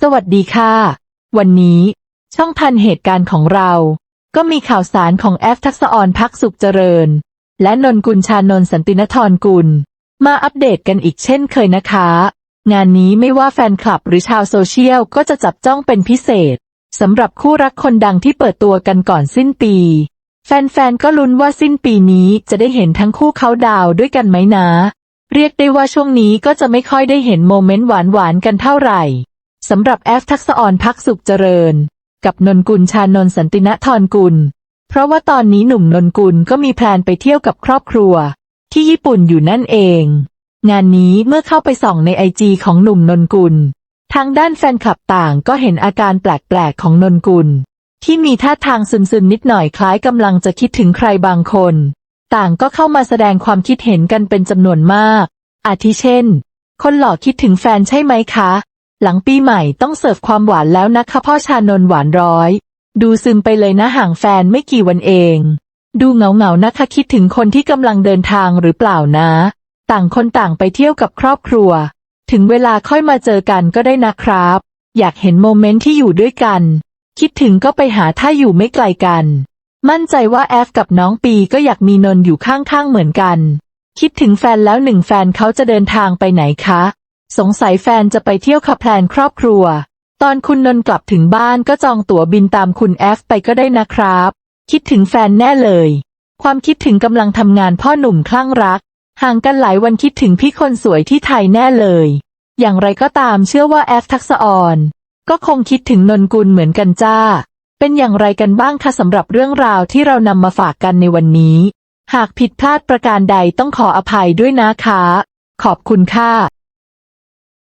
สวัสดีค่ะ วันนี้ ช่องทันเหตุการณ์ของเรา ก็มีข่าวสารของแอฟทักษออนพักสุขเจริญ และนนกุลชานนสันตินทรกุล มาอัปเดตกันอีกเช่นเคยนะคะ งานนี้ไม่ว่าแฟนคลับหรือชาวโซเชียลก็จะจับจ้องเป็นพิเศษสำหรับคู่รักคนดังที่เปิดตัวกันก่อนสิ้นปี แฟนๆก็ลุ้นว่าสิ้นปีนี้จะได้เห็นทั้งคู่เขาดาวด้วยกันไหมนะ เรียกได้ว่าช่วงนี้ก็จะไม่ค่อยได้เห็นโมเมนต์หวานๆกันเท่าไหร่ สำหรับแอฟทักษออนพักสุขเจริญ กับนนกุลชานนสันตินทรกุล เพราะว่าตอนนี้หนุ่มนนกุลก็มีแพลนไปเที่ยวกับครอบครัว ที่ญี่ปุ่นอยู่นั่นเอง งานนี้เมื่อเข้าไปส่องในไอจีของหนุ่มนนกุล ทางด้านแฟนคลับต่างก็เห็นอาการแปลกๆของนนกุล ที่มีท่าทางซึมๆนิดหน่อยคล้ายกำลังจะคิดถึงใครบางคน ต่างก็เข้ามาแสดงความคิดเห็นกันเป็นจำนวนมาก อาทิเช่น คนหล่อคิดถึงแฟนใช่ไหมคะ หลังปีใหม่ต้องเสิร์ฟความหวานแล้วนะคะพ่อชานนหวานร้อย ดูซึมไปเลยนะห่างแฟนไม่กี่วันเอง ดูเหงาเหงานะคะคิดถึงคนที่กำลังเดินทางหรือเปล่านะ ต่างคนต่างไปเที่ยวกับครอบครัว ถึงเวลาค่อยมาเจอกันก็ได้นะครับ อยากเห็นโมเมนต์ที่อยู่ด้วยกัน คิดถึงก็ไปหาถ้าอยู่ไม่ไกลกัน มั่นใจว่าแอฟกับน้องปีก็อยากมีนนท์อยู่ข้างๆเหมือนกัน คิดถึงแฟนแล้วหนึ่งแฟนเขาจะเดินทางไปไหนคะ สงสัยแฟนจะไปเที่ยวขับแพลนครอบครัว ตอนคุณนนท์กลับถึงบ้านก็จองตั๋วบินตามคุณแอฟไปก็ได้นะครับ คิดถึงแฟนแน่เลย ความคิดถึงกำลังทำงานพ่อหนุ่มคลั่งรัก ห่างกันหลายวันคิดถึงพี่คนสวยที่ไทยแน่เลย อย่างไรก็ตามเชื่อว่าแอฟทักษออนก็คงคิดถึงนนกุลเหมือนกันจ้า เป็นอย่างไรกันบ้างคะสำหรับเรื่องราวที่เรานำมาฝากกันในวันนี้ หากผิดพลาดประการใดต้องขออภัยด้วยนะคะ ขอบคุณค่ะ